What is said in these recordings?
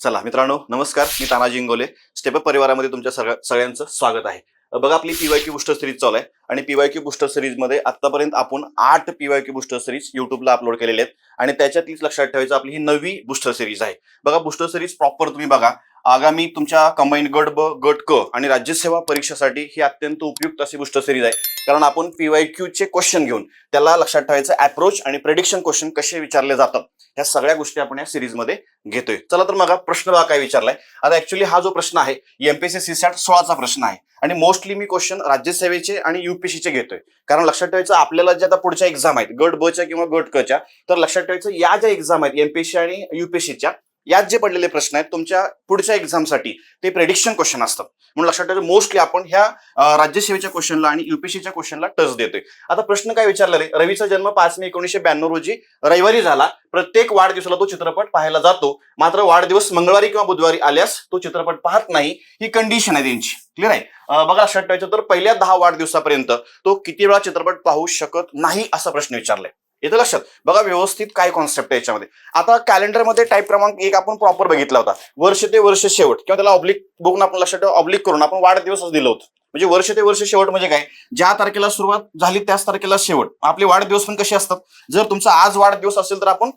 चला मित्रांनो नमस्कार. मी तानाजी इंगोले. स्टेपअप परिवारामध्ये तुमच्या सगळ्या सगळ्यांचं स्वागत आहे. बघा आपली पीवाय क्यू बुस्टर सिरीज चालू आहे आणि पीवाय क्यू बुस्टर सिरीजमध्ये आतापर्यंत आपण आठ P Y Q booster series युट्यूबला अपलोड केलेले आहेत. आणि त्याच्यातलीच लक्षात ठेवायचं आपली ही नवी बुस्टर सिरीज आहे. बघा बुस्टर सिरीज प्रॉपर तुम्ही बघा. आगामी तुमच्या कंबाईंड गट ब गट क आणि राज्यसेवा परीक्षेसाठी ही अत्यंत उपयुक्त अशी बुस्टर सिरीज आहे. कारण आपण पीवाय चे क्वेश्चन घेऊन त्याला लक्षात ठेवायचं अप्रोच आणि प्रेडिक्शन क्वेश्चन कसे विचारले जातात ह्या सगळ्या गोष्टी आपण या सिरीजमध्ये घेतोय. चला तर मग प्रश्न बघा काय विचारलाय. आता ऍक्च्युली हा जो प्रश्न आहे एमपीएससी सी सॅट सोळाचा प्रश्न आहे. आणि मोस्टली मी क्वेश्चन राज्यसेवेचे आणि युपीएससीचे घेतोय. कारण लक्षात ठेवायचं आपल्याला जे आता पुढच्या एक्झाम आहेत गट ब च्या किंवा गट क च्या तर लक्षात ठेवायचं या ज्या एक्झाम आहेत एमपीएससी आणि युपीएससीच्या यात जे पडलेले प्रश्न आहेत तुमच्या पुढच्या एक्झामसाठी ते प्रेडिक्शन क्वेश्चन असतात. म्हणून लक्षात ठेवा मोस्टली आपण ह्या राज्यसेवेच्या क्वेश्चनला आणि युपीएससीच्या क्वेश्चनला टच देतोय. आता प्रश्न काय विचारलेला? आहे रवीचा जन्म पाच मे एकोणीशे ब्याण्णव रोजी रविवारी झाला. प्रत्येक वाढदिवसाला तो चित्रपट पाहायला जातो. मात्र वाढदिवस मंगळवारी किंवा बुधवारी आल्यास तो चित्रपट पाहत नाही. ही कंडिशन आहे त्यांची. क्लिअर आहे? बघा लक्षात ठेवायचं तर पहिल्या दहा वाढदिवसापर्यंत तो किती वेळा चित्रपट पाहू शकत नाही असा प्रश्न विचारलाय. येतं लक्षात. बघा व्यवस्थित काय कॉन्सेप्ट आहे याच्यामध्ये. आता कॅलेंडरमध्ये टाईप क्रमांक एक आपण प्रॉपर बघितला होता. वर्ष ते वर्ष शेवट. किंवा त्याला ऑब्लिक बघून आपण लक्षात ठेवा ऑब्लिक करून आपण वाढदिवसच दिलं होतं. म्हणजे वर्ष ते वर्ष शेवट म्हणजे काय? ज्या तारखेला सुरुवात झाली त्याच तारखेला शेवट. आपले वाढदिवस पण कसे असतात? जर तुमचा आज वाढदिवस असेल तर आपण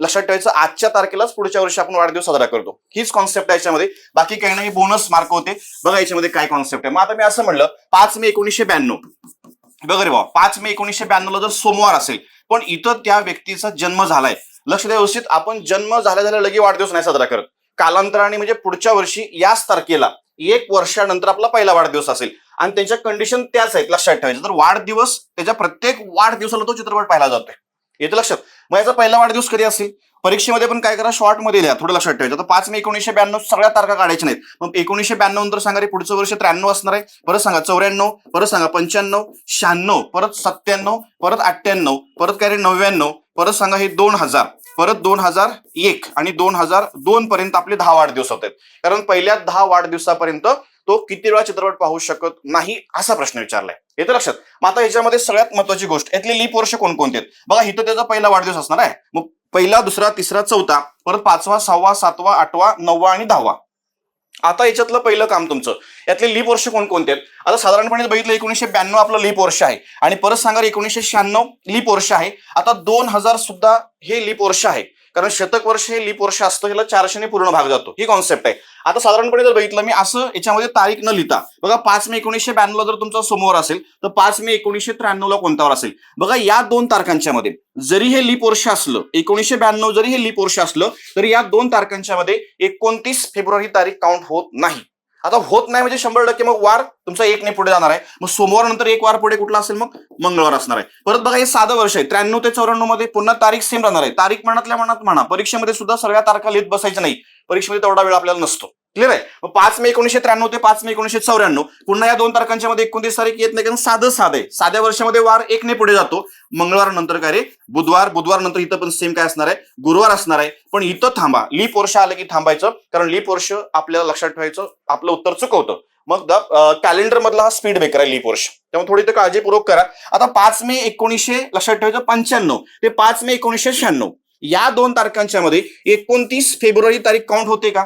लक्षात ठेवायचं आजच्या तारखेलाच पुढच्या वर्षी आपण वाढदिवस साजरा करतो. हीच कॉन्सेप्ट आहे याच्यामध्ये. बाकी काही नाही बोनस मार्क होते. बघा याच्यामध्ये काय कॉन्सेप्ट आहे. मग आता मी असं म्हणलं पाच मे एकोणीसशे ब्याण्णव. बघा रे बाबा पाच मे एकोणीसशे ब्याण्णवला जर सोमवार असेल पण इथं त्या व्यक्तीचा जन्म झालाय. लक्ष द्या व्यवस्थित आपण जन्म झाल्या झाल्या लगे वाढदिवस नाही साजरा करत. कालांतराने म्हणजे पुढच्या वर्षी याच तारखेला एक वर्षानंतर आपला पहिला वाढदिवस असेल. आणि त्यांच्या कंडिशन त्याच आहेत लक्षात ठेवायचं. तर वाढदिवस त्याच्या प्रत्येक वाढदिवसाला तो चित्रपट पाहिला जातोय. येतं लक्षात. मग याचा पहिला वाढदिवस कधी असेल? परीक्षेमध्ये पण काय करा शॉर्टमध्ये लिहा थोडं लक्षात ठेवायचं. आता पाच मे एकोणीशे ब्याण्णव सगळ्या तारखा काढायच्या नाहीत. मग एकोणीशे ब्याण्णव नंतर सांगा रे पुढचं वर्ष त्र्याण्णव असणार आहे. परत सांगा चौऱ्याण्णव परत सांगा पंच्याण्णव शहाण्णव परत सत्त्याण्णव परत अठ्ठ्याण्णव परत काय रे नव्याण्णव परत सांगा हे दोन हजार परत दोन हजार एक आणि दोन हजार दोन पर्यंत आपले दहा वाढदिवस होत आहेत कारण पहिल्या दहा वाढदिवसापर्यंत तो किती वेळा चित्रपट पाहू शकत नाही असा प्रश्न विचारलाय. येतं लक्षात. मग आता याच्यामध्ये सगळ्यात महत्वाची गोष्ट यातले लीप वर्ष कोणकोणते आहेत? बघा इथं त्याचा पहिला वाढदिवस असणार आहे. मग पहिला दुसरा तिसरा चौथा परत पाचवा सहावा सातवा आठवा नववा आणि दहावा. आता याच्यातलं पहिलं काम तुमचं. यातले लीप वर्ष कोणकोणते आहेत? आता साधारणपणे बघितलं एकोणीसशे ब्याण्णव आपलं लीप वर्ष आहे. आणि परत सांगा एकोणीसशे शहाण्णव लीप वर्ष आहे. आता दोन हजार सुद्धा हे लीप वर्ष आहे. कारण शतक वर्ष हे लीप वर्ष असतं ह्याला चारशेने पूर्ण भाग जातो. ही कॉन्सेप्ट आहे. आता साधारणपणे जर बघितलं मी असं याच्यामध्ये तारीख न लिहिता बघा पाच मे एकोणीसशे ब्याण्णवला जर तुमचा सोमवार असेल तर पाच मे एकोणीसशे त्र्याण्णवला कोणतावर असेल? बघा या दोन तारखांच्या मध्ये जरी हे लीप वर्ष असलं एकोणीसशे ब्याण्णव जरी हे लीप वर्ष असलं तरी या दोन तारखांच्या मध्ये एकोणतीस फेब्रुवारी तारीख काउंट होत नाही. आता होत नाही म्हणजे शंभर टक्के मग वार तुमचा एक ने पुढे जाणार आहे. मग सोमवार नंतर एक वार पुढे कुठला असेल मग मंगळवार असणार आहे. परत बघा हे साधं वर्ष आहे. त्र्याण्णव ते चौऱ्याण्णवमध्ये पुन्हा तारीख सेम राहणार आहे. तारीख मनातल्या मनात म्हणा. परीक्षेमध्ये सुद्धा सगळ्या तारखा लिहित बसायच्या नाही. परीक्षेमध्ये तेवढा वेळ आपल्याला नसतो. क्लिअर आहे? मग पाच मे एकोणीसशे त्र्याण्णव ते पाच मे एकोणीसशे चौऱ्याण्णव. पुन्हा या दोन तारखांच्या मध्ये एकोणतीस तारीख येत नाही कारण साधं साधं आहे. साध्या वर्षामध्ये वार एकने पुढे जातो. मंगळवार नंतर काय रे? बुधवार. बुधवार नंतर इथं पण सेम काय असणार आहे? गुरुवार असणार आहे. पण इथं थांबा. लीप वर्ष आलं की थांबायचं कारण लीप वर्ष आपल्याला लक्षात ठेवायचं आपलं उत्तर चुकवतं. मग द कॅलेंडर मधला हा स्पीड ब्रेकर आहे लीप वर्ष. त्यामुळे थोडी काळजीपूर्वक करा. आता पाच मे एकोणीसशे लक्षात ठेवायचं पंच्याण्णव. ते पाच मे एकोणीसशे शहाण्णव. या दोन तारखांच्या मध्ये एकोणतीस फेब्रुवारी तारीख काउंट होते का?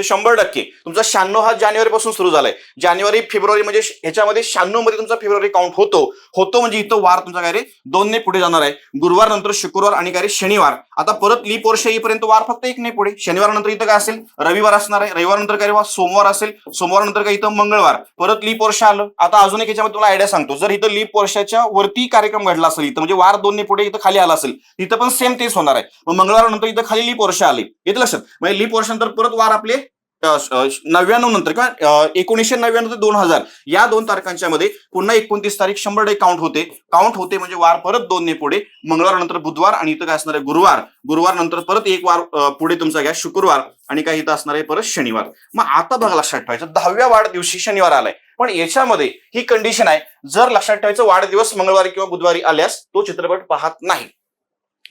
तर शंभर टक्के. तुमचा शहाण्णव हा जानेवारीपासून सुरू झालाय. जानेवारी फेब्रुवारी म्हणजे ह्याच्यामध्ये शहाण्णवमध्ये तुमचा फेब्रुवारी काउंट होतो. होतो म्हणजे इथं वार तुमचा काय रे? दोन ने पुढे जाणार आहे. गुरुवार नंतर शुक्रवार आणि काय रे? शनिवार. आता परत लीप वर्ष येईपर्यंत वार फक्त एक नाही पुढे. शनिवार नंतर इथं काय असेल? रविवार असणार आहे. रविवार नंतर काय सोमवार असेल. सोमवार नंतर काय इथं मंगळवार. परत लीप वर्ष आलं. आता अजून एक याच्यामध्ये तुला आयडिया सांगतो. जर इथं लीप वर्षाच्या वरती कार्यक्रम घडला असेल इथं म्हणजे वार दोन ने पुढे इथं खाली आला असेल इथं पण सेम तेच होणार आहे. मग मंगळवार नंतर इथं खाली लीप वर्ष आले. इथं लक्षात? म्हणजे लीप वर्षानंतर परत वार आपले नव्याण्णव नंतर किंवा एकोणीसशे नव्याण्णव ते दोन हजार या दोन तारखांच्या मध्ये पुन्हा एकोणतीस तारीख शंभर डे काउंट होते. काउंट होते म्हणजे वार परत दोन ने पुढे. मंगळवार नंतर बुधवार आणि इथं काय असणार आहे? गुरुवार. गुरुवार नंतर परत एक वार पुढे तुमचा घ्या शुक्रवार आणि काय इथं असणार आहे? परत शनिवार. मग आता बघा लक्षात ठेवायचं. दहाव्या वाढदिवशी शनिवार आलाय. पण याच्यामध्ये ही कंडिशन आहे. जर लक्षात ठेवायचं वाढदिवस मंगळवारी किंवा बुधवारी आल्यास तो चित्रपट पाहत नाही.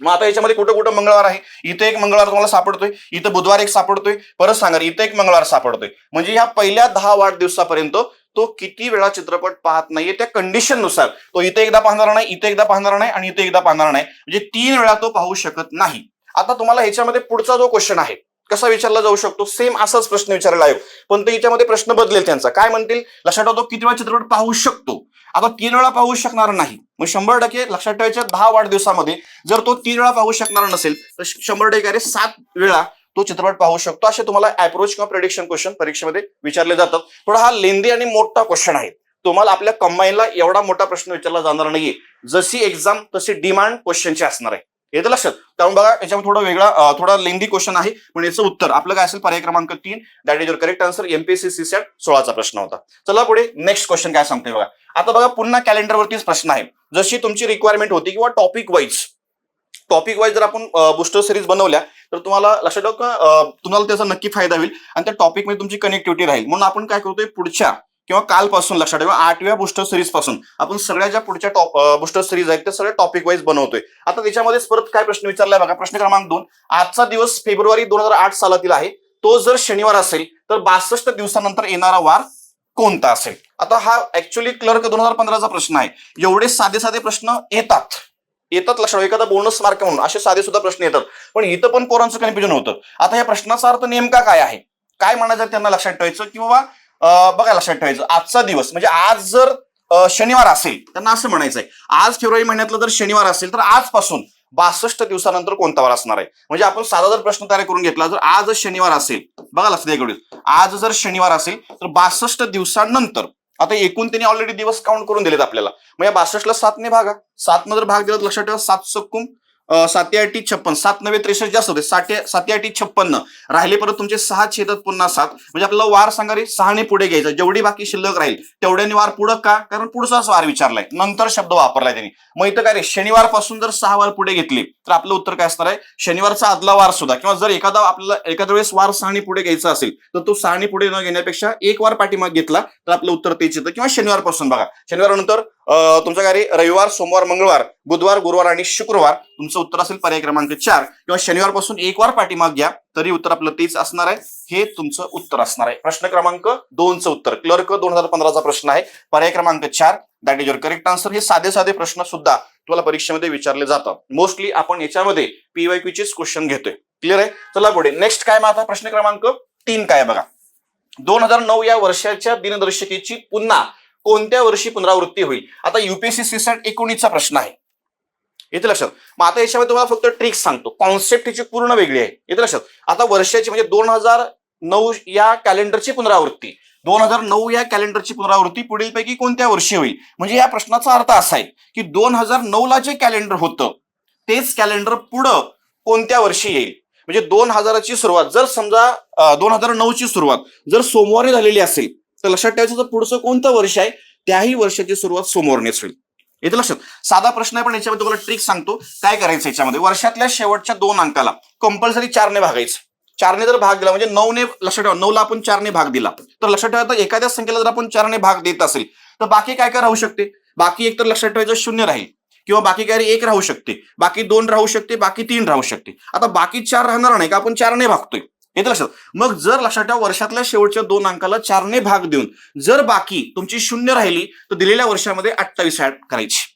मग आता याच्यामध्ये कुठं कुठं मंगळवार आहे? इथं एक मंगळवार तुम्हाला सापडतोय. इथं बुधवार एक सापडतोय. परत सांगा इथं एक मंगळवार सापडतोय. म्हणजे ह्या पहिल्या दहा वाढदिवसापर्यंत तो किती वेळा चित्रपट पाहत नाहीये त्या कंडिशननुसार. तो इथे एकदा पाहणार नाही इथे एकदा पाहणार नाही आणि इथे एकदा पाहणार नाही. म्हणजे तीन वेळा तो पाहू शकत नाही. आता तुम्हाला ह्याच्यामध्ये पुढचा जो क्वेश्चन आहे कसा विचारला जाऊ शकतो? सेम असाच प्रश्न विचारला आहे. पण ते याच्यामध्ये प्रश्न बदलेल त्यांचा. काय म्हणतील? लक्षात ठेवा तो किती वेळा चित्रपट पाहू शकतो? आता तीन वेळा पाहू शकणार नाही. मग शंभर टक्के लक्षात ठेवायच्या दहा वाढदिवसामध्ये जर तो तीन वेळा पाहू शकणार नसेल तर शंभर टक्के अरे सात वेळा तो चित्रपट पाहू शकतो. असे तुम्हाला अप्रोच किंवा प्रेडिक्शन क्वेश्चन परीक्षेमध्ये विचारले जातात. थोडा हा लेंदी आणि मोठा क्वेश्चन आहे. तुम्हाला आपल्या कंबाईनला एवढा मोठा प्रश्न विचारला जाणार नाहीये. जशी एक्झाम तशी डिमांड क्वेश्चनची असणार आहे. येतं लक्षात. त्यामुळे बघा याच्यामध्ये थोडा वेगळा थोडा लेंदी क्वेश्चन आहे. पण याचं उत्तर. आपलं काय असेल? पर्याय क्रमांक तीन. That is your correct answer MPSC C SAT सोळाचा प्रश्न होता. चला पुढे नेक्स्ट क्वेश्चन काय सांगते बघा. आता बघा पुन्हा कॅलेंडरवरतीच प्रश्न आहे. जशी तुमची रिक्वायरमेंट होती किंवा टॉपिक वाईज टॉपिक वाईज जर आपण बुस्टर सिरीज बनवल्या तर तुम्हाला लक्षात ठेवा तुम्हाला त्याचा नक्की फायदा होईल. आणि त्या टॉपिकमध्ये तुमची कनेक्टिव्हिटी राहील. म्हणून आपण काय करतोय? पुढच्या किंवा कालपासून लक्षात ठेवा आठव्या बुस्टर सिरीजपासून आपण सगळ्या ज्या पुढच्या टॉप बुस्टर सिरीज आहेत त्या सगळ्या टॉपिक वाईज बनवतोय. आता त्याच्यामध्ये परत काय प्रश्न विचारलाय बघा प्रश्न क्रमांक दोन. आजचा दिवस फेब्रुवारी दोन हजार आठ सालातील आहे. तो जर शनिवार असेल तर बासष्ट दिवसानंतर येणारा वार कोणता असेल? आता हा ऍक्च्युली क्लर्क दोन हजार पंधराचा प्रश्न आहे. एवढे साधे साधे प्रश्न येतात. येतात लक्षात एखादा बोनस मार्क म्हणून असे साधे सुद्धा प्रश्न येतात. पण इथं पण पोरांचं कन्फ्युजन होतं. आता या प्रश्नाचा अर्थ नेमका काय आहे? काय म्हणायचं त्यांना लक्षात ठेवायचं? की बाबा बघा लक्षात ठेवायचं. आजचा दिवस म्हणजे आज जर शनिवार असेल त्यांना असं म्हणायचंय आज फेब्रुवारी महिन्यातलं जर शनिवार असेल तर आजपासून बासष्ट दिवसानंतर कोणता वार असणार आहे? म्हणजे आपण साधा जर प्रश्न तयार करून घेतला जर आज शनिवार असेल बघा लक्षात द्या इकडे आज जर शनिवार असेल तर बासष्ट दिवसानंतर आता एकूण त्यांनी ऑलरेडी दिवस काउंट करून दिलेत आपल्याला. मग या बासष्टला सातने भागा. सातनं जर भाग दिला तर लक्षात ठेवा सात सक्कुम साते आठी छप्पन सात नव्हे त्रेसष्ट जास्त होते. साठे साते आठी छप्पन्न राहिले परत तुमचे सहा छेदात पुन्हा सात. म्हणजे आपल्याला वार सांगारी सहाने पुढे घ्यायचं. जेवढी बाकी शिल्लक राहील तेवढ्याने वार पुढं का? कारण पुढचाच वार विचारलाय. नंतर शब्द वापरलाय त्यांनी. मग इथं काय रे शनिवारपासून जर सहा वार पुढे घेतले तर आपलं उत्तर काय असणार आहे? शनिवारचा आदला वार सुद्धा. किंवा जर एखादा आपल्याला एखाद्या वेळेस वार सहाने पुढे घ्यायचा असेल तर तो सहाने पुढे न घेण्यापेक्षा एक वार पाठीमाग घेतला तर आपलं उत्तर तेच येतं. किंवा शनिवारपासून बघा. शनिवार नंतर तुमच्या घरी रविवार सोमवार मंगळवार बुधवार गुरुवार आणि शुक्रवार तुमचं उत्तर असेल पर्याय क्रमांक चार. किंवा शनिवारपासून एक वार पाठीमाग घ्या तरी उत्तर आपलं तेच असणार आहे. हे तुमचं उत्तर असणार आहे. प्रश्न क्रमांक दोनचं उत्तर. क्लर्क दोन हजार पंधराचा प्रश्न आहे. पर्याय क्रमांक चार. That is your correct answer हे साधे साधे प्रश्न सुद्धा तुम्हाला परीक्षेमध्ये विचारले जातात. मोस्टली आपण याच्यामध्ये पीवाय क्यूचेच क्वेश्चन घेतोय. क्लिअर आहे? चला पुढे. नेक्स्ट काय मग प्रश्न क्रमांक तीन काय बघा. दोन हजार नऊ या वर्षाच्या दिनदर्शिकेची पुन्हा कोणत्या वर्षी पुनरावृत्ती होईल? आता युपीएससी सीसॅट एकोणीसचा प्रश्न आहे. येते लक्षात? मग आता याच्यामध्ये तुम्हाला फक्त ट्रिक्स सांगतो. कॉन्सेप्ट हिची पूर्ण वेगळी आहे. येते लक्षात? आता वर्षाची म्हणजे दोन हजार नऊ या कॅलेंडरची पुनरावृत्ती. दोन हजार नऊ या कॅलेंडरची पुनरावृत्ती पुढील पैकी कोणत्या वर्षी होईल? म्हणजे या प्रश्नाचा अर्थ असा आहे की दोन हजार नऊ ला जे कॅलेंडर होतं तेच कॅलेंडर पुढं कोणत्या वर्षी येईल? म्हणजे दोन हजाराची सुरुवात जर समजा दोन हजार नऊची सुरुवात जर सोमवारी झालेली असेल तर लक्षात ठेवायचं तर पुढचं कोणतं वर्ष आहे त्याही वर्षाची सुरुवात सोमवारनेच होईल. येतं लक्षात साधा प्रश्न आहे पण याच्यामध्ये तुम्हाला ट्रिक सांगतो काय करायचं याच्यामध्ये. वर्षातल्या शेवटच्या दोन अंकाला कंपल्सरी चारने भागायचं. चारने जर भाग दिला म्हणजे नऊने लक्षात ठेवा नऊला आपण चारने भाग दिला. तर लक्षात ठेवा एखाद्या संख्येला जर आपण चारने भाग देत असेल तर बाकी काय काय राहू शकते? बाकी एक तर लक्षात ठेवायचं शून्य राहील किंवा बाकी काय एक राहू शकते. बाकी दोन राहू शकते बाकी तीन राहू शकते. आता बाकी चार राहणार नाही का आपण चारने भागतोय. येतं लक्षात. मग जर लक्षात ठेवा वर्षातल्या शेवटच्या दोन अंकाला चारने भाग देऊन जर बाकी तुमची शून्य राहिली तर दिलेल्या वर्षामध्ये अठ्ठावीस ऍड करायची.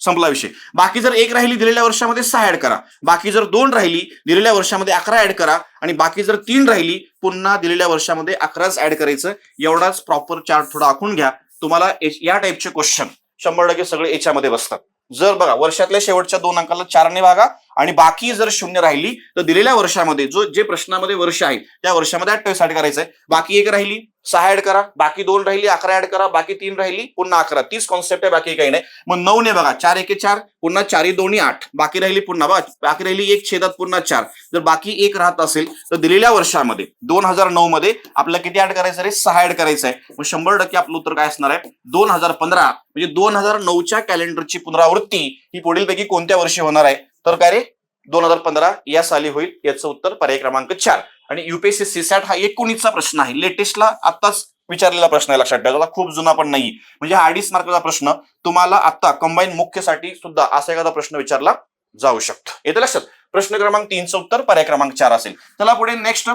संपला विषय. बाकी जर एक राहिली दिलेल्या वर्षामध्ये सहा ऍड करा. बाकी जर दोन राहिली दिलेल्या वर्षामध्ये अकरा ऍड करा. आणि बाकी जर तीन राहिली पुन्हा दिलेल्या वर्षामध्ये अकराच ऍड करायचं. एवढाच प्रॉपर चार्ट थोडा आखून घ्या. तुम्हाला या टाईपचे क्वेश्चन शंभर टक्के सगळे याच्यामध्ये बसतात. जर बघा वर्षातल्या शेवटच्या दोन अंकाला चारने भागा आणि बाकी जर शून्य राहिली तर दिलेल्या वर्षामध्ये जो जे प्रश्नामध्ये वर्ष आहे त्या वर्षामध्ये अठ्ठावीस ऍड करायचं आहे. बाकी एक राहिली सहा ऍड करा. बाकी दोन राहिली अकरा ऍड करा. बाकी तीन राहिली पुन्हा अकरा. तीच कॉन्सेप्ट आहे बाकी काही नाही. मग नऊ ने बघा चार एके चार पुन्हा चारी दोन्ही आठ. बाकी राहिली पुन्हा बघा बाकी राहिली एक छेदात पुन्हा चार. जर बाकी एक राहत असेल तर दिलेल्या वर्षामध्ये दोन हजार नऊ मध्ये आपल्याला किती ऍड करायचं रे सहा ऍड करायचं आहे. मग शंभर टक्के आपलं उत्तर काय असणार आहे? दोन हजार पंधरा म्हणजे दोन हजार नऊच्या कॅलेंडरची पुनरावृत्ती ही पुढीलपैकी कोणत्या वर्षी होणार आहे? तर काय रे? दोन हजार पंधरा या साली होईल याचं उत्तर पर्याय क्रमांक चार. आणि युपीएससी सीसॅट हा एकोणीसचा प्रश्न आहे. लेटेस्टला आताच विचारलेला प्रश्न आहे लक्षात ठेवा. खूप जुना पण नाही म्हणजे हा अडीच मार्काचा प्रश्न तुम्हाला आता कंबाईन मुख्यसाठी सुद्धा असा एखादा प्रश्न विचारला जाऊ शकतो. येतं लक्षात? प्रश्न क्रमांक तीनचं उत्तर पर्याय क्रमांक चार असेल. चला पुढे नेक्स्ट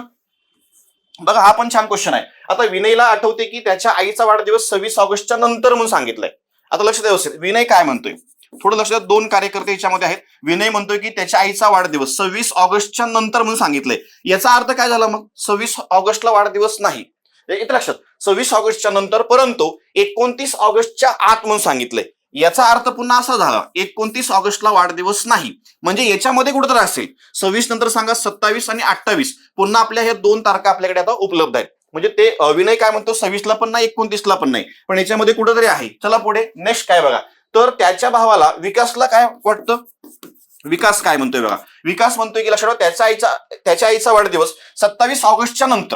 बघा हा पण छान क्वेश्चन आहे. आता विनयला आठवते की त्याच्या आईचा वाढदिवस सव्वीस ऑगस्टच्या नंतर म्हणून सांगितलंय. आता लक्षात व्यवस्थित. विनय काय म्हणतोय? थोडं लक्षात दोन कार्यकर्ते याच्यामध्ये आहेत. विनय म्हणतोय की त्याच्या आईचा वाढदिवस सव्वीस ऑगस्टच्या नंतर म्हणून सांगितलंय. याचा अर्थ काय झाला मग? सव्वीस ऑगस्टला वाढदिवस नाही. इथं लक्षात. सव्वीस ऑगस्टच्या नंतर परंतु एकोणतीस ऑगस्टच्या आत म्हणून सांगितलंय. याचा अर्थ पुन्हा असा झाला एकोणतीस ऑगस्टला वाढदिवस नाही. म्हणजे याच्यामध्ये कुठेतरी असेल. सव्वीस नंतर सांगा सत्तावीस आणि अठ्ठावीस. पुन्हा आपल्या ह्या दोन तारखा आपल्याकडे आता उपलब्ध आहेत. म्हणजे ते विनय काय म्हणतो सव्वीसला पण नाही एकोणतीसला पण नाही. पण याच्यामध्ये कुठेतरी आहे. चला पुढे नेक्स्ट काय बघा. तर त्याच्या भावाला विकासला काय वाटतं? विकास काय म्हणतोय बघा. विकास म्हणतोय की लक्षात त्याच्या आईचा त्याच्या आईचा वाढदिवस सत्तावीस ऑगस्टच्या नंतर.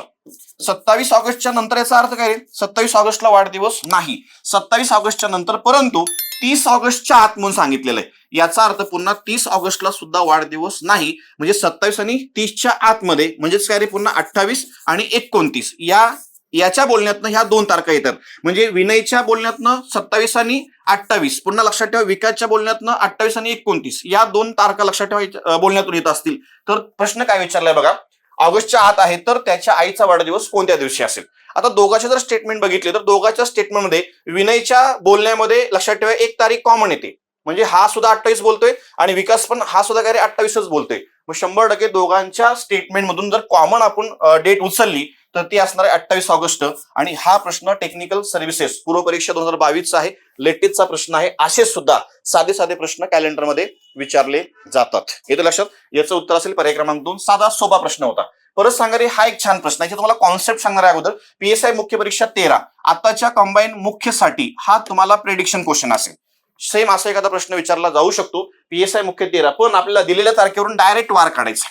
सत्तावीस ऑगस्टच्या नंतर याचा अर्थ काय रे सत्तावीस ऑगस्टला वाढदिवस नाही. सत्तावीस ऑगस्टच्या नंतर परंतु तीस ऑगस्टच्या आत म्हणून सांगितलेलं आहे. याचा अर्थ पुन्हा तीस ऑगस्टला सुद्धा वाढदिवस नाही. म्हणजे सत्तावीस आणि तीसच्या आतमध्ये म्हणजेच काय रे पुन्हा? अठ्ठावीस आणि एकोणतीस. या याच्या बोलण्यातनं ह्या दोन तारखा येतात. म्हणजे विनयच्या बोलण्यातनं सत्तावीस आणि अठ्ठावीस. पुन्हा लक्षात ठेवा विकासच्या बोलण्यातनं अठ्ठावीस आणि एकोणतीस. या दोन तारखा लक्षात ठेवायच्या बोलण्यातून येत असतील. तर प्रश्न काय विचारलाय बघा. ऑगस्टच्या आत आहे तर त्याच्या आईचा वाढदिवस कोणत्या दिवशी असेल? आता दोघांचे जर स्टेटमेंट बघितले तर दोघांच्या स्टेटमेंटमध्ये विनयच्या बोलण्यामध्ये लक्षात ठेवा एक तारीख कॉमन येते. म्हणजे हा सुद्धा अठ्ठावीस बोलतोय आणि विकास पण हा सुद्धा काय अठ्ठावीसच बोलतोय. मग शंभर टक्के दोघांच्या स्टेटमेंटमधून जर कॉमन आपण डेट उचलली तर ती असणार आहे अठ्ठावीस ऑगस्ट. आणि हा प्रश्न टेक्निकल सर्व्हिसेस पूर्वपरीक्षा दोन हजार बावीसचा आहे. लेटेस्टचा प्रश्न आहे. असे सुद्धा साधे साधे प्रश्न कॅलेंडरमध्ये विचारले जातात. येतं लक्षात? याचं उत्तर असेल पर्याय क्रमांक दोन. साधा सोपा प्रश्न होता. परत सांगणारे हा एक छान प्रश्न आहे. तुम्हाला कॉन्सेप्ट सांगणार आहे अगोदर. पीएसआय मुख्य परीक्षा तेरा. आताच्या कंबाईन मुख्यसाठी हा तुम्हाला प्रेडिक्शन क्वेश्चन असेल. सेम असा एखादा प्रश्न विचारला जाऊ शकतो. पीएसआय मुख्य तेरा. पण आपल्याला दिलेल्या तारखेवरून डायरेक्ट वार काढायचा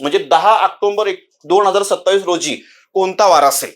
म्हणजे दहा ऑक्टोबर एक दोन हजार सत्तावीस रोजी कोणता वार असेल?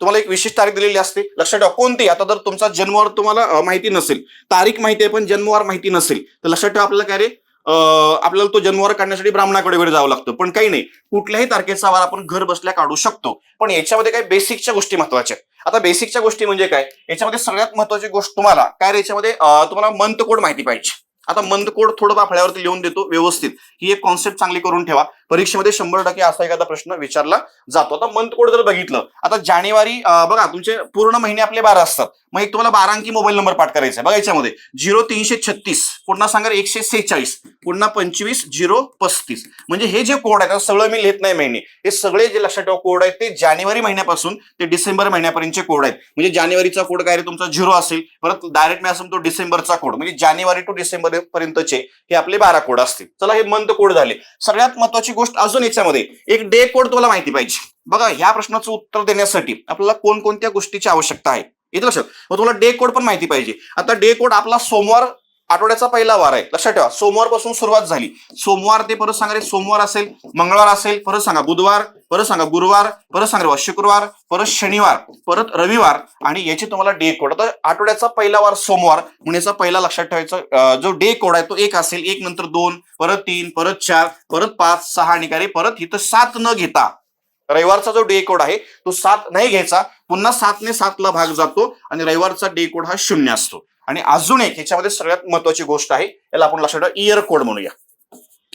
तुम्हाला एक विशेष तारीख दिलेली असते. लक्षात ठेवा कोणती? आता जर तुमचा जन्मवार तुम्हाला माहिती नसेल. तारीख माहिती आहे पण जन्मवार माहिती नसेल. तर लक्षात ठेवा आपल्याला काय रे? आपल्याला तो जन्मवार काढण्यासाठी ब्राह्मणाकडे वगैरे जावं लागतं. पण काही नाही. कुठल्याही तारखेचा वार आपण घर बसल्या काढू शकतो. पण याच्यामध्ये काय बेसिकच्या गोष्टी महत्त्वाच्या आहेत. आता बेसिकच्या गोष्टी म्हणजे काय? याच्यामध्ये सगळ्यात महत्वाची गोष्ट तुम्हाला काय याच्यामध्ये? तुम्हाला मंथ कोड माहिती पाहिजे. आता मंथ कोड थोडं बा फळ्यावरती लिहून देतो व्यवस्थित. ही एक कॉन्सेप्ट चांगली करून ठेवा. परीक्षेमध्ये शंभर टक्के असा एखादा प्रश्न विचारला जातो. आता मंथ कोड जर बघितलं आता जानेवारी बघा तुमचे पूर्ण महिने आपले बारा असतात. मग एक तुम्हाला बारा अंकी मोबाईल नंबर पाठ करायचा आहे. बघा याच्यामध्ये झिरो तीनशे छत्तीस पुन्हा सांगा एकशे सेहेचाळीस पुन्हा पंचवीस झिरो पस्तीस. म्हणजे हे जे कोड आहेत सगळं मी लिहित नाही महिने. हे सगळे जे लक्षात ठेवा कोड आहेत ते जानेवारी महिन्यापासून ते डिसेंबर महिन्यापर्यंतचे कोड आहेत. म्हणजे जानेवारीचा कोड काय रे तुमचा झिरो असेल. परत डायरेक्ट मी असं तो डिसेंबरचा कोड म्हणजे जानेवारी टू डिसेंबर पर्यंतचे हे आपले बारा कोड असतील. चला हे मंथ कोड झाले. सगळ्यात महत्वाची गोष्ट अजून याच्यामध्ये. एक डे कोड तुम्हाला माहिती पाहिजे. बघा ह्या प्रश्नाचं उत्तर देण्यासाठी आपल्याला कोणकोणत्या गोष्टीची आवश्यकता आहे? येतं लक्षात मग तुम्हाला डे कोड पण माहिती पाहिजे. आता डे कोड आपला सोमवार आठवड्याचा पहिला वार आहे. लक्षात ठेवा सोमवारपासून सुरुवात झाली. सोमवार ते परत सांगा सोमवार असेल मंगळवार असेल परत सांगा बुधवार परत सांगा गुरुवार परत सांगा शुक्रवार परत शनिवार परत रविवार आणि याची तुम्हाला डे कोड आता आठवड्याचा पहिला वार सोमवार म्हणून पहिला लक्षात ठेवायचा जो डे कोड आहे तो एक असेल एक नंतर दोन परत तीन परत चार परत पाच सहा आणि काय परत इथं सात न घेता. रविवारचा जो डे कोड आहे तो सात नाही घ्यायचा पुन्हा सातने सातला भाग जातो आणि रविवारचा डे कोड हा शून्य असतो. आणि अजून एक ह्याच्यामध्ये सगळ्यात महत्वाची गोष्ट आहे याला आपण लक्षात ठेवा इयर कोड म्हणूया.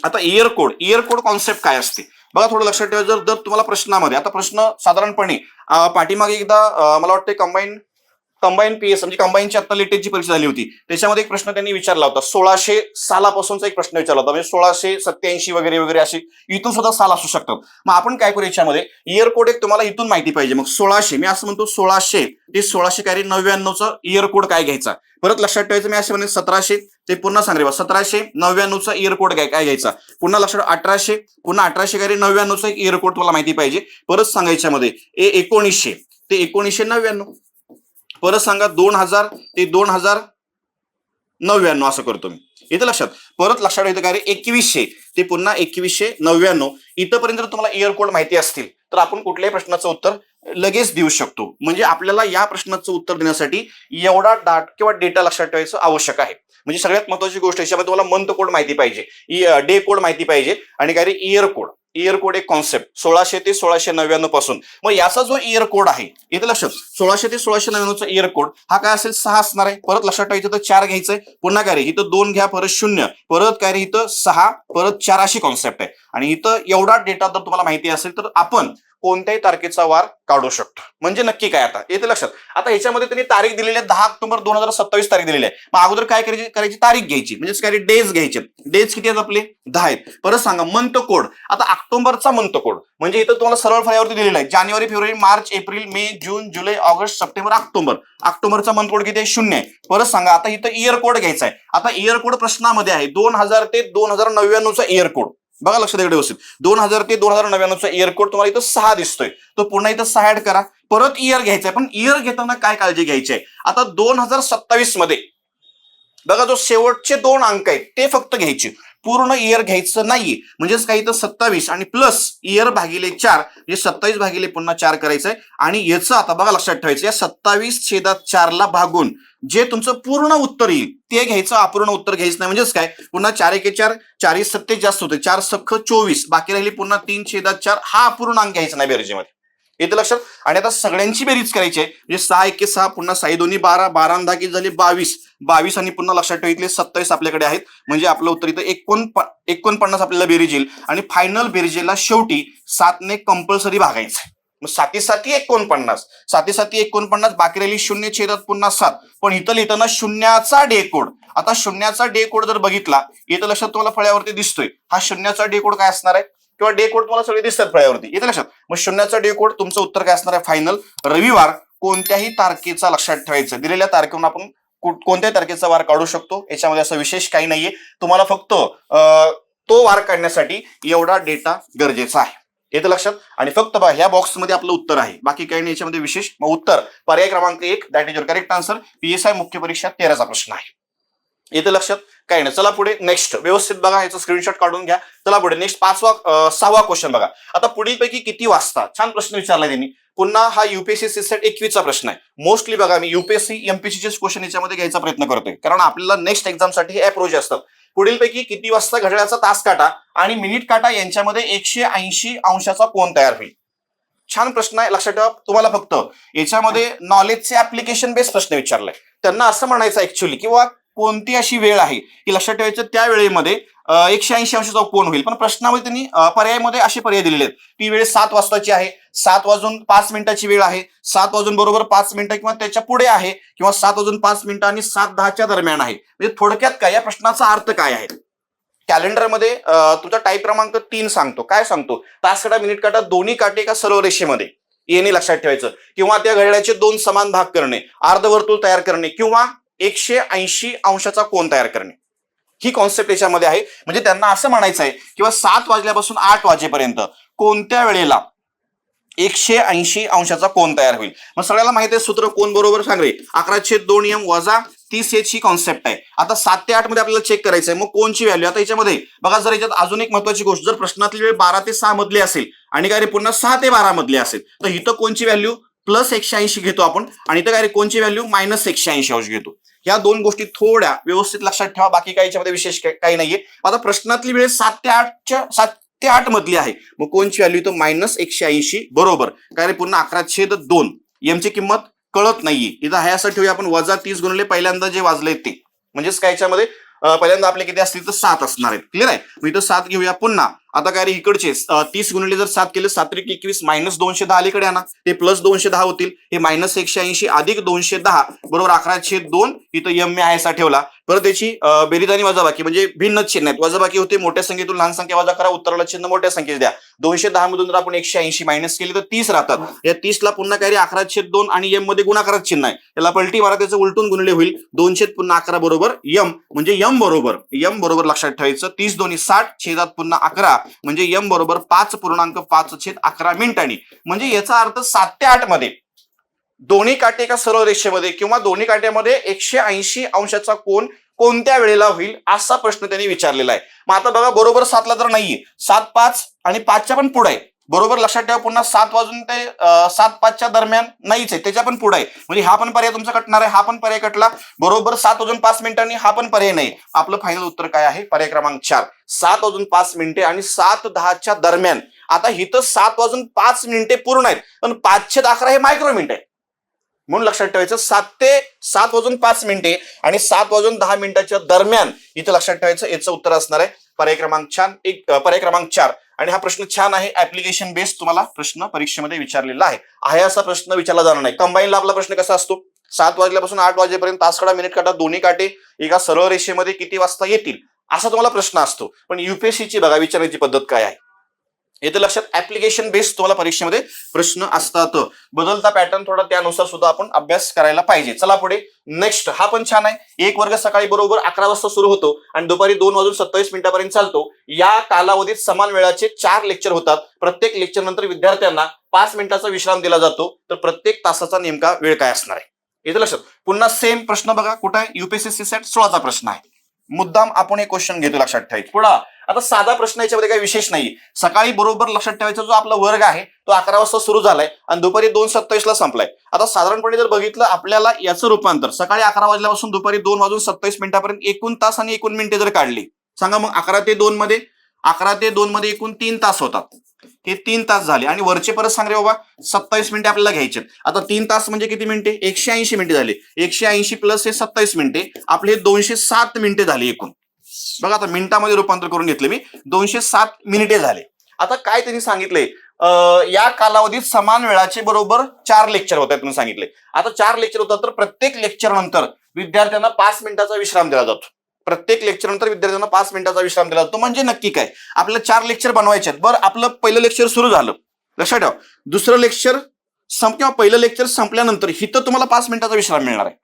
आता year code year code concept काय असते? बघा थोडं लक्षात ठेवा जर जर तुम्हाला प्रश्नामध्ये आता प्रश्न साधारणपणे पाठीमागे एकदा मला वाटतं कंबाईन कंबाईन पीएस म्हणजे कंबाईनची आता लेटेस्टची परीक्षा झाली होती त्याच्यामध्ये एक प्रश्न त्यांनी विचारला होता. सोळाशे सालापासूनचा एक प्रश्न विचारला होता. म्हणजे सोळाशे सत्याऐंशी वगैरे वगैरे असे इथून सुद्धा साल असू शकतात. मग आपण काय करू याच्यामध्ये? इयर कोड एक तुम्हाला इथून माहिती पाहिजे. मग सोळाशे मी असं म्हणतो सोळाशे ते सोळाशे काय नव्याण्णवचा इयर कोड काय घ्यायचा? परत लक्षात ठेवायचं मी असे म्हणे सतराशे ते पुन्हा सांग रे बा सतराशे नव्याण्णवचा इयर कोड काय काय घ्यायचा? पुन्हा लक्षात अठराशे पुन्हा अठराशे काय नव्याण्णवचा एक इयर कोड तुम्हाला माहिती पाहिजे. परत सांगायच्यामध्ये ए एकोणीसशे ते एकोणीसशे नव्याण्णव. परत सांगा दोन हजार ते दोन हजार नव्याण्णव असं करतो मी. इथं लक्षात. परत लक्षात येतं का रे? एकवीसशे. ते पुन्हा एकवीसशे नव्याण्णव. इथंपर्यंत जर तुम्हाला इयर कोड माहिती असतील तर आपण कुठल्याही प्रश्नाचं उत्तर लगेच देऊ शकतो. म्हणजे आपल्याला या प्रश्नाचं उत्तर देण्यासाठी एवढा डाट किंवा डेटा लक्षात ठेवायचं आवश्यक आहे. म्हणजे सगळ्यात महत्वाची गोष्ट याच्यामध्ये तुम्हाला मंथ कोड माहिती पाहिजे. डे कोड माहिती पाहिजे. आणि काय रे? इयर कोड इयर कोड एक कॉन्सेप्ट सोळाशे ते सोळाशे नव्याण्णवपासून. मग याचा जो इयर कोड आहे इथे लक्षात. सोळाशे ते सोळाशे नव्याण्णवचा इयर कोड हा काय असेल? सहा असणार आहे. परत लक्षात ठेवायचं तर चार घ्यायचंय. पुन्हा काय रे? इथं दोन घ्या परत शून्य. परत काय रे? इथं सहा परत चार अशी कॉन्सेप्ट आहे. आणि इथं एवढा डेटा जर तुम्हाला माहिती असेल तर आपण कोणत्याही तारखेचा वार काढू शकतो. म्हणजे नक्की काय आता? येते लक्षात. आता ह्याच्यामध्ये त्यांनी तारीख दिलेली आहे दहा ऑक्टोबर दोन हजार सत्तावीस तारीख दिलेली आहे. मग अगोदर काय करायची करायची तारीख घ्यायची? म्हणजे काय डेज घ्यायचे. डेज किती आहेत आपले? दहा आहेत. परत सांगा मंथ कोड. आता ऑक्टोबरचा मंथ कोड. म्हणजे इथं तुम्हाला सरळ फळ्यावरती दिलेला आहे. जानेवारी फेब्रुवारी मार्च एप्रिल मे जून जुलै ऑगस्ट सप्टेंबर ऑक्टोबर. ऑक्टोबरचा मंथ कोड किती आहे? शून्य आहे. परत सांगा आता इथं इयर कोड घ्यायचा आहे. आता इयर कोड प्रश्नामध्ये आहे. दोन हजार ते दोन हजार नव्याण्णवचा इयर कोड बघा लक्षात इकडे व्यवस्थित. दोन हजार ते दोन हजार नव्याण्णवचा इयर कोड तुम्हाला इथं सहा दिसतोय. तो पुन्हा इथं सहा ऍड करा. परत इयर घ्यायचा आहे पण इयर घेताना काय काळजी घ्यायची आहे आता दोन हजार सत्तावीसमध्ये बघा जो शेवटचे दोन अंक आहेत ते फक्त घ्यायचे. पूर्ण इयर घ्यायचं नाही म्हणजेच काही तर सत्तावीस आणि प्लस इयर भागिले चार म्हणजे सत्तावीस भागिले पुन्हा चार करायचंय. आणि याचं आता बघा लक्षात ठेवायचं या सत्तावीस छेदात चारला भागून जे तुमचं पूर्ण उत्तर येईल ते घ्यायचं अपूर्ण उत्तर घ्यायचं नाही. म्हणजेच काय? पुन्हा चार एके चार चार सत्ते जास्त होते. चार सख्ख चोवीस बाकी राहिली पुन्हा तीन छेदात चार हा अपूर्णांक घ्यायचा नाही बेरजेमध्ये. येते लक्षात? आणि आता सगळ्यांची बेरीज करायची आहे. म्हणजे सहा एके सहा पुन्हा साई दोन्ही बारा बारा दहा किती झाली बावीस. बावीस आणि पुन्हा लक्षात ठेवितले सत्तावीस आपल्याकडे आहेत. म्हणजे आपलं उत्तर इथं एकोण एकोणपन्नास आपल्याला बेरीज येईल. आणि फायनल बेरीजेला शेवटी सातने कंपल्सरी भागायचं आहे. मग साती साती एकोणपन्नास. साती साती एकोणपन्नास बाकी राहिली शून्य छेदात पुन्हा सात. पण इथं लिहिताना शून्याचा डे कोड आता शून्याचा डे कोड जर बघितला इथं लक्षात तुम्हाला फळ्यावरती दिसतोय. हा शून्याचा डे कोड काय असणार आहे? किंवा डे कोड तुम्हाला सगळे दिसतात फळ्यावरती येते लक्षात? मग शून्याचा डे कोड तुमचं उत्तर काय असणार आहे? फायनल रविवार कोणत्याही तारखेचा लक्षात ठेवायचं. दिलेल्या तारखेवरून आपण कोणत्याही तारखेचा वार काढू शकतो. याच्यामध्ये असं विशेष काही नाहीये. तुम्हाला फक्त तो वार काढण्यासाठी एवढा डेटा गरजेचा आहे. येतं लक्षात? आणि फक्त बघा ह्या बॉक्समध्ये आपलं उत्तर आहे. बाकी काही नाही याच्यामध्ये विशेष. मग उत्तर पर्याय क्रमांक एक that is your correct answer PSI मुख्य परीक्षा तेराचा प्रश्न आहे. येतं लक्षात? काही नाही चला पुढे नेक्स्ट व्यवस्थित बघा याचा स्क्रीनशॉट काढून घ्या. चला पुढे नेक्स्ट पाचवा सहावा क्वेश्चन बघा. आता पुढील पैकी किती वाजता छान प्रश्न विचारला त्यांनी. पुन्हा हा युपीएससी सेट एकवीसचा प्रश्न आहे. मोस्टली बघा मी युपीएससी एमपीसीचे क्वेश्चन याच्यामध्ये घ्यायचा प्रयत्न करतोय. कारण आपल्याला नेक्स्ट एक्झामसाठी हे अप्रोच असतात. पुढील पैकी किती वाजता घड्याळाचा तास काटा आणि मिनिट काटा यांच्यामध्ये एकशे ऐंशी अंशाचा कोण तयार होईल? छान प्रश्न आहे लक्षात ठेवा. तुम्हाला फक्त याच्यामध्ये नॉलेजचे ऍप्लिकेशन बेस्ड प्रश्न विचारलाय. त्यांना असं म्हणायचं ऍक्च्युली किंवा कोणती अशी वेळ आहे? की लक्षात ठेवायचं त्या वेळेमध्ये एकशे ऐंशी अंशाचा कोण होईल? पण प्रश्नामध्ये त्यांनी पर्यायमध्ये असे पर्याय दिलेले आहेत. ती वेळ सात वाजताची आहे. सात वाजून पाच मिनिटाची वेळ आहे. सात वाजून बरोबर पाच मिनिटं किंवा त्याच्या पुढे आहे किंवा सात वाजून पाच मिनिटं आणि सात दहाच्या दरम्यान आहे. म्हणजे थोडक्यात काय? या प्रश्नाचा अर्थ काय आहे? कॅलेंडरमध्ये तुझा टाईप क्रमांक तीन सांगतो. काय सांगतो? तास काटा मिनिट काटा दोन्ही काटे एका सर्व रेषेमध्ये. येणे लक्षात ठेवायचं. किंवा त्या घड्याळाचे दोन समान भाग करणे. अर्धवर्तुळ तयार करणे. किंवा एकशे ऐंशी अंशाचा कोण तयार करणे. ही कॉन्सेप्ट याच्यामध्ये आहे. म्हणजे त्यांना असं म्हणायचं आहे किंवा सात वाजल्यापासून आठ वाजेपर्यंत कोणत्या वेळेला एकशे ऐंशी अंशाचा कोण तयार होईल? मग सगळ्याला माहिती आहे सूत्र कोण बरोबर सांग रे? अकराशे दोन यम वजा तीस एच ही कॉन्सेप्ट आहे. आता सात ते आठमध्ये आपल्याला चेक करायचं आहे. मग कोणची व्हॅल्यू आता याच्यामध्ये बघा जर याच्यात अजून एक महत्वाची गोष्ट जर प्रश्नातली वेळ बारा ते सहा मधली असेल आणि काय रे पुन्हा सहा ते बारा मधली असेल तर इथं कोणची व्हॅल्यू प्लस एकशे ऐंशी घेतो आपण. आणि इथं काय रे कोणची व्हॅल्यू मायनस एकशे ऐंशी अंश घेतो. या दोन गोष्टी थोड्या व्यवस्थित लक्षात ठेवा. बाकी काही याच्यामध्ये विशेष काही काही नाहीये. आता प्रश्नातली वेळ सात ते आठच्या सात ते आठ मधली आहे. मग कोणची व्हॅल्यू तर मायनस एकशे ऐंशी बरोबर. काय रे पुन्हा अकरा छेद दोन. एमची किंमत कळत नाहीये. इथं आहे असं ठेवूया आपण. वजा तीस गुणले पहिल्यांदा जे वाजले ते. म्हणजेच काय याच्यामध्ये? पहिल्यांदा आपले किती असतील? तर सात असणार आहेत. क्लिअर आहे? मग इथं सात घेऊया पुन्हा. आता काय रे इकडचे तीस गुणिले जर सात केले सात त्रिक एकवीस मायनस दोनशे दहा अलीकडे आणा ते प्लस दोनशे दहा होतील. हे मायनस एकशे ऐंशी अधिक दोनशे दहा बरोबर अकरा छेद दोन इथं यम आहे असा ठेवला. परत त्याची बेरिदानी बेरीज आणि वजाबाकी म्हणजे भिन्न चिन्ह आहेत वजाबाकी होते मोठ्या संख्येतून लहान संख्या वजा करा उत्तराला चिन्ह मोठ्या संख्येत द्या. दोनशे दहा मधून जर आपण एकशे ऐंशी मायनस केले तर तीस राहतात. या तीसला पुन्हा काय रे अकरा छेद दोन आणि यममध्ये गुणाकारात चिन्ह आहे त्याला पलटी मारा त्याचं उलटून गुणले होईल. दोनशे पुन्हा अकरा बरोबर यम म्हणजे यम बरोबर. यम बरोबर लक्षात ठेवायचं. तीस दोन्ही साठ छेदात पुन्हा अकरा. म्हणजे यम बरोबर पाच पूर्णांक पाच छेद अकरा मिनिटांनी. म्हणजे याचा अर्थ सात ते आठमध्ये. दोन्ही काटे एका सरळ रेषेमध्ये किंवा दोन्ही काट्यामध्ये एकशे ऐंशी अंशाचा कोण कोणत्या वेळेला होईल असा प्रश्न त्यांनी विचारलेला आहे. मग आता बघा बरोबर सातला तर नाहीये. सात पाच आणि पाचच्या पण पुढे आहे. बरोबर लक्षात ठेवा पुन्हा सात वाजून ते सात पाचच्या दरम्यान नाहीच आहे त्याच्या पण पुढे आहे. म्हणजे हा पण पर्याय तुमचा कटणार आहे हा पण पर्याय कटला. बरोबर सात वाजून पाच मिनिटांनी हा पण पर्याय नाही. आपलं फायनल उत्तर काय आहे? पर्याय क्रमांक चार. सात वाजून पाच मिनिटे आणि सात दहाच्या दरम्यान. आता इथं सात वाजून पाच मिनिटे पूर्ण आहेत पण पाचशे अकरा हे मायक्रो मिनिट आहे. म्हणून लक्षात ठेवायचं सात ते सात वाजून पाच मिनिटे आणि सात वाजून दहा मिनिटाच्या दरम्यान इथं लक्षात ठेवायचं याचं उत्तर असणार आहे. पर्याय क्रमांक छान एक पर्याय क्रमांक चार. आणि हा प्रश्न छान आहे. ऍप्लिकेशन बेस्ड तुम्हाला प्रश्न परीक्षेमध्ये विचारलेला आहे. आहे असा प्रश्न विचारला जाणार नाही. कंबाईनला आपला प्रश्न कसा असतो? सात वाजल्यापासून आठ वाजेपर्यंत तास काढा मिनिट काढा दोन्ही काटे एका सरळ रेषेमध्ये किती वाजता येतील? असा तुम्हाला प्रश्न असतो. पण युपीएससीची बघा विचारण्याची पद्धत काय आहे? येथे लक्षात ऍप्लिकेशन बेस्ड तुम्हाला परीक्षेमध्ये प्रश्न असतात. बदलता पॅटर्न थोडा त्यानुसार सुद्धा आपण अभ्यास करायला पाहिजे. चला पुढे. नेक्स्ट हा पण छान आहे. एक वर्ग सकाळी बरोबर अकरा वाजता सुरू होतो आणि दुपारी दोन वाजून सत्तावीस मिनिटापर्यंत चालतो. या कालावधीत समान वेळाचे चार लेक्चर होतात. प्रत्येक लेक्चर नंतर विद्यार्थ्यांना पाच मिनिटाचा विश्राम दिला जातो. तर प्रत्येक तासाचा नेमका वेळ काय असणार आहे? येते लक्षात. पुन्हा सेम प्रश्न बघा. कुठं आहे? युपीएससी सेट सोळाचा प्रश्न आहे. मुद्दाम आपण एक क्वेश्चन घेतो लक्षात ठेवायचं पुढा. आता साधा प्रश्न याच्यामध्ये काही विशेष नाही सकाळी बरोबर लक्षात ठेवायचा जो आपला वर्ग आहे तो अकरा वाजता सुरू झालाय आणि दुपारी दोन सत्तावीस ला संपलाय. आता साधारणपणे जर बघितलं आपल्याला याचं रूपांतर सकाळी अकरा वाजल्यापासून दुपारी दोन वाजून सत्तावीस मिनिटापर्यंत एकूण तास आणि एकूण मिनिटे जर काढली सांगा मग अकरा ते दोन मध्ये अकरा ते दोन मध्ये एकूण तीन तास होतात. हे तीन तास झाले. आणि वरचे परत सांग रे बाबा सत्तावीस मिनिटे आपल्याला घ्यायचे आता तीन तास म्हणजे किती मिनिटे? एकशे ऐंशी मिनिटे झाले. एकशे ऐंशी प्लस हे सत्तावीस मिनिटे. आपले दोनशे सात मिनिटे झाली एकूण. बघा आता मिनिटामध्ये रूपांतर करून घेतले मी. दोनशे सात मिनिटे झाले. आता काय त्यांनी सांगितलंय या कालावधीत समान वेळाचे बरोबर चार लेक्चर होतात म्हणून सांगितले. आता चार लेक्चर होतात तर प्रत्येक लेक्चर नंतर विद्यार्थ्यांना पाच मिनिटाचा विश्राम दिला जातो. प्रत्येक लेक्चर नंतर विद्यार्थ्यांना पाच मिनिटाचा विश्राम दिला जातो. म्हणजे नक्की काय? आपल्याला चार लेक्चर बनवायचे आहेत. बरं आपलं पहिलं लेक्चर सुरू झालं. लक्षात ठेवा. दुसरं लेक्चर संप किंवा पहिलं लेक्चर संपल्यानंतर हिथं तुम्हाला पाच मिनिटाचा विश्राम मिळणार आहे.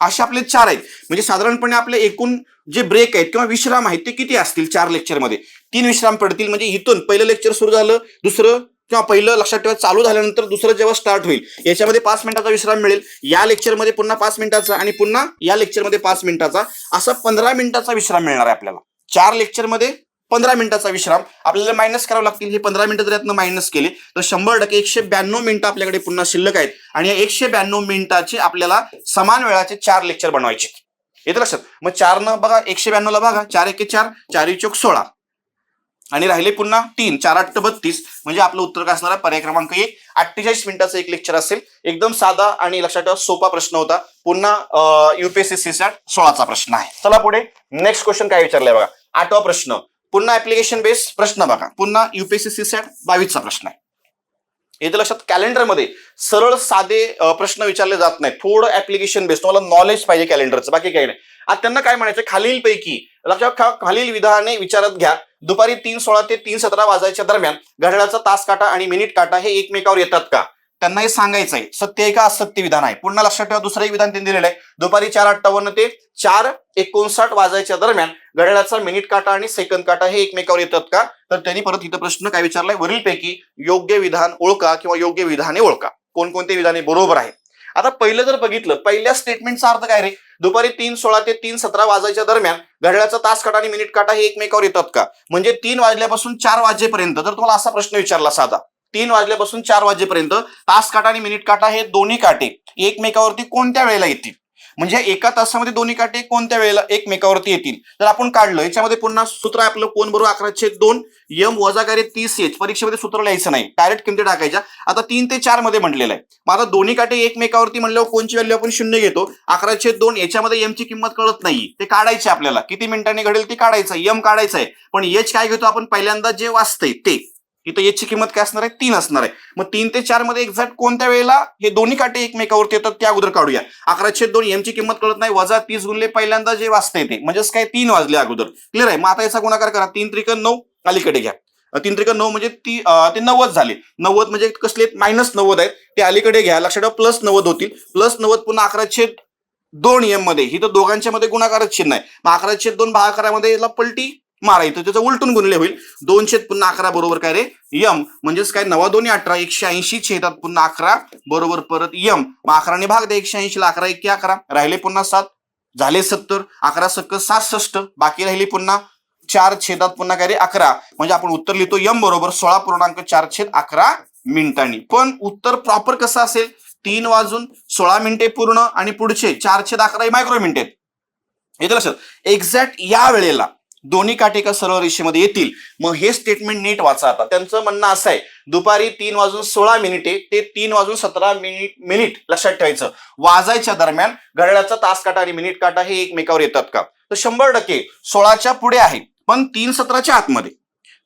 असे आपले चार आहेत. म्हणजे साधारणपणे आपले एकूण जे ब्रेक आहेत किंवा विश्राम आहेत ते किती असतील चार लेक्चरमध्ये तीन विश्राम पडतील. म्हणजे इथून पहिलं लेक्चर सुरू झालं. दुसरं किंवा पहिलं लक्षात ठेवा चालू झाल्यानंतर दुसरं जेव्हा स्टार्ट होईल याच्यामध्ये पाच मिनिटाचा विश्राम मिळेल. या लेक्चरमध्ये पुन्हा पाच मिनिटाचा आणि पुन्हा या लेक्चरमध्ये पाच मिनिटाचा. असा पंधरा मिनिटाचा विश्राम मिळणार आहे आपल्याला. चार लेक्चरमध्ये पंधरा मिनिटाचा विश्राम. आपल्याला मायनस करावं लागतील. हे पंधरा मिनिटं जर यातनं मायनस केले तर शंभर टक्के एकशे ब्याण्णव मिनिटं आपल्याकडे पुन्हा शिल्लक आहेत. आणि या एकशे ब्याण्णव मिनिटाचे आपल्याला समान वेळाचे चार लेक्चर बनवायचे येतं लक्षात? मग चारनं बघा एकशे ब्याण्णवला बघा. चार एके चार चार चौक सोळा. आणि राहिले पुन्हा तीन चार आठ बत्तीस. म्हणजे आपलं उत्तर काय असणार आहे? पर्याय क्रमांक एक. अठ्ठेचाळीस मिनिटाचं एक लेक्चर असेल. एकदम साधा आणि लक्षात ठेवा सोपा प्रश्न होता. पुन्हा युपीएससी सॅट सोळाचा प्रश्न आहे. चला पुढे. नेक्स्ट क्वेश्चन काय विचारलाय बघा. आठवा प्रश्न. पुन्हा ऍप्लिकेशन बेस प्रश्न बघा. पुन्हा युपीएससी सॅट बावीसचा प्रश्न आहे. येथे लक्षात कॅलेंडरमध्ये सरळ साधे प्रश्न विचारले जात नाही थोडं ऍप्लिकेशन बेस तुम्हाला नॉलेज पाहिजे कॅलेंडरचं. बाकी काही नाही. आता त्यांना काय म्हणायचं? खालीलपैकी लक्षात खालील विधाने विचारात घ्या. दुपारी तीन सोळा ते तीन सतरा वाजायच्या दरम्यान घड्याळाचा तास काटा आणि मिनिट काटा हे एकमेकावर येतात का? त्यांना हे सांगायचं आहे सत्य आहे का असत्य विधान आहे? पुन्हा लक्षात ठेवा दुसरं एक विधान त्यांनी दिलेलं आहे. दुपारी चार अठ्ठावन्न ते चार एकोणसाठ वाजायच्या दरम्यान घड्याळाचा मिनिट काटा आणि सेकंद काटा हे एकमेकावर येतात का? तर त्यांनी परत इथं प्रश्न काय विचारलाय? वरीलपैकी योग्य विधान ओळखा किंवा योग्य विधाने ओळखा. कोणकोणते विधाने बरोबर आहे आता पहिलं जर बघितलं पहिल्या स्टेटमेंटचा अर्थ काय रे? दुपारी तीन सोळा ते तीन सतरा वाजायच्या दरम्यान घड्याळाचा तास काटा आणि मिनिट काटा हे एकमेकावर येतात का? म्हणजे तीन वाजल्यापासून चार वाजेपर्यंत जर तुम्हाला असा प्रश्न विचारला साधा. तीन वाजल्यापासून चार वाजेपर्यंत तास काटा आणि मिनिट काटा हे दोन्ही काटे एकमेकावरती कोणत्या वेळेला येतील? म्हणजे एका तासामध्ये दोन्ही काटे कोणत्या वेळेला एकमेकावरती येतील? तर आपण काढलं याच्यामध्ये पुन्हा सूत्र आहे आपलं कोण बरोबर? अकराशे दोन यम वजाकारे तीस एच. परीक्षेमध्ये सूत्र लिहायचं नाही. डायरेक्ट किमती टाकायच्या. आता तीन ते चारमध्ये म्हटलेलं आहे. मग आता दोन्ही काटे एकमेकावरती म्हणल्यावर कोणची व्हॅल्यू आपण शून्य घेतो? अकराशे दोन याच्यामध्ये एम ची किंमत कळत नाही. ते काढायचे आपल्याला. किती मिनिटांनी घडेल ते काढायचं. यम काढायचं आहे. पण एच काय घेतो आपण? पहिल्यांदा जे वाचतंय ते. इथं याची किंमत काय असणार आहे? तीन असणार आहे. मग तीन ते चारमध्ये एक्झॅक्ट कोणत्या वेळेला हे दोन्ही काटे एकमेकावरती येतात त्या अगोदर काढूया. अकराशे दोन एमची किंमत कळत नाही. वजा तीस गुणले पहिल्यांदा जे वाचता येते म्हणजेच काय? तीन वाजले अगोदर. क्लिअर आहे? मग आता याचा गुणाकार करा. तीन त्रिकन नऊ अलीकडे घ्या. तीन त्रिकन नऊ म्हणजे ती ते नव्वद झाले. नव्वद म्हणजे कसले? मायनस नव्वद आहेत. ते अलीकडे घ्या. लक्षात ठेवा प्लस नव्वद होतील. प्लस नव्वद पुन्हा अकराशे दोन एममध्ये ही तर दोघांच्या मध्ये गुणाकारच चिन्ह आहे. मग अकराशे दोन भागाकारामध्ये याला पलटी मारायचं त्याचं उलटून गुणले होईल. दोनशे पुन्हा अकरा बरोबर काय रे? यम. म्हणजेच काय? नवा दोन्ही अठरा एकशे ऐंशी छेदात पुन्हा अकरा बरोबर परत यम. मग अकराने भाग द्या एकशे ऐंशी ला अकरा एक अकरा. राहिले पुन्हा सात. झाले सत्तर. अकरा सक्क सहासष्ट बाकी राहिले पुन्हा चार छेदात पुन्हा काय रे? अकरा. म्हणजे आपण उत्तर लिहितो यम बरोबर सोळा पूर्णांक चार छेद अकरा मिनिटांनी. पण उत्तर प्रॉपर कसं असेल? तीन वाजून सोळा मिनिटे पूर्ण आणि पुढचे चार छेद अकरा मायक्रो मिनिटे येते लक्षात. एक्झॅक्ट या वेळेला. दोन्ही काटे एका सरळ रेषेमध्ये येतील. मग हे स्टेटमेंट नीट वाचा आता. त्यांचं म्हणणं असं आहे दुपारी तीन वाजून सोळा मिनिटे ते तीन वाजून सतरा मिनिट मिनिट लक्षात ठेवायचं. वाजायच्या दरम्यान घड्याळाचा तास काटा आणि मिनिट काटा हे एकमेकावर येतात का? तर शंभर टक्के सोळाच्या पुढे आहे पण तीन सतराच्या आतमध्ये.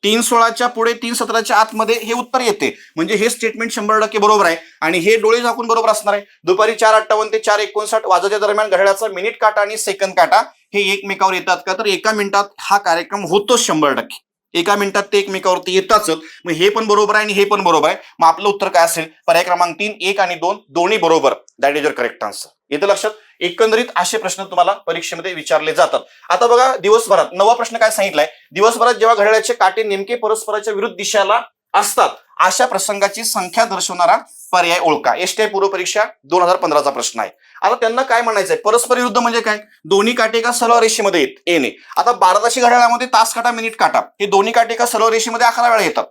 तीन सोळाच्या पुढे तीन सतराच्या आतमध्ये हे उत्तर येते. म्हणजे हे स्टेटमेंट शंभर टक्के बरोबर आहे आणि हे डोळे झाकून बरोबर असणार आहे. दुपारी चार अठ्ठावन्न ते चार एकोणसाठ वाजाच्या दरम्यान घड्याळाचा मिनिट काटा आणि सेकंद काटा हे एकमेकावर येतात का? तर एका मिनिटात हा कार्यक्रम होतोच शंभर टक्के. एका मिनिटात ते एकमेकावरती येताच मग हे पण बरोबर आहे आणि हे पण बरोबर आहे. मग आपलं उत्तर काय असेल? पर्याय क्रमांक तीन एक आणि दोन दोन्ही बरोबर. That is your correct answer येतं लक्षात? एकंदरीत असे प्रश्न तुम्हाला परीक्षेमध्ये विचारले जातात. आता बघा दिवसभरात नवा प्रश्न काय सांगितलाय? दिवसभरात जेव्हा घड्याळाचे काटे नेमके परस्पराच्या विरुद्ध दिशेला असतात अशा प्रसंगाची संख्या दर्शवणारा पर्याय ओळखा. एसटीआय पूर्व परीक्षा दोन हजार पंधराचा प्रश्न आहे. आता त्यांना काय म्हणायचंय? परस्पर युद्ध म्हणजे काय? दोन्ही काटे का सरळ रेषेमध्ये येत येणे आता बारा ताशी घड्याळामध्ये तास काटा मिनिट काटा. हे दोन्ही काटे का सरळ रेषेमध्ये अकरा वेळा येतात.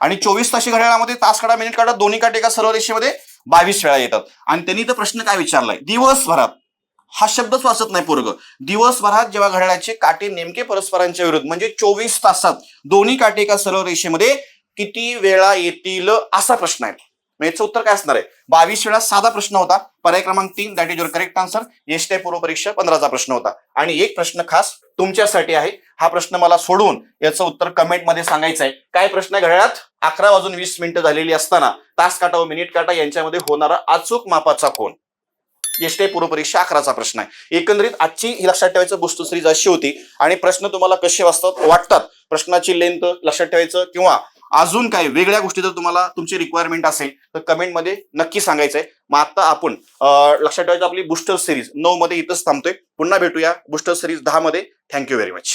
आणि चोवीस ताशी घड्याळामध्ये तास काटा मिनिट काटा दोन्ही काटे का सरळ रेषेमध्ये बावीस वेळा येतात. आणि त्यांनी तर प्रश्न काय विचारलाय? दिवसभरात. हा शब्दच वाचत नाही पोरग. दिवसभरात जेव्हा घड्याळाचे काटे नेमके परस्परांच्या विरुद्ध म्हणजे चोवीस तासात दोन्ही काटे का सरळ रेषेमध्ये किती वेळा येतील असा प्रश्न आहे. याचं उत्तर काय असणार आहे? बावीस वेळा साधा प्रश्न होता. पर्याय क्रमांक तीन that is your correct answer S T पूर्व परीक्षा पंधराचा प्रश्न होता. आणि एक प्रश्न खास तुमच्यासाठी आहे. हा प्रश्न मला सोडून याचं उत्तर कमेंटमध्ये सांगायचं आहे. काय प्रश्न घड्याळात? अकरा वाजून वीस मिनिटं झालेली असताना तास काटा व मिनिट काटा यांच्यामध्ये होणारा अचूक मापाचा कोण एस पूर्व परीक्षा अकराचा प्रश्न आहे. एकंदरीत आजची ही लक्षात ठेवायचं बुस्तू सिरीज अशी होती. आणि प्रश्न तुम्हाला कसे वाचतात? वाटतात? प्रश्नाची लेंथ लक्षात ठेवायचं किंवा अजून काही वेगळ्या गोष्टी जर तुम्हाला तुमची रिक्वायरमेंट असेल तर कमेंटमध्ये नक्की सांगायचंय. मग आता आपण लक्षात ठेवायचं आपली बुस्टर सिरीज नऊ मध्ये इथंच थांबतोय. पुन्हा भेटूया बुस्टर सिरीज दहा मध्ये थँक्यू व्हेरी मच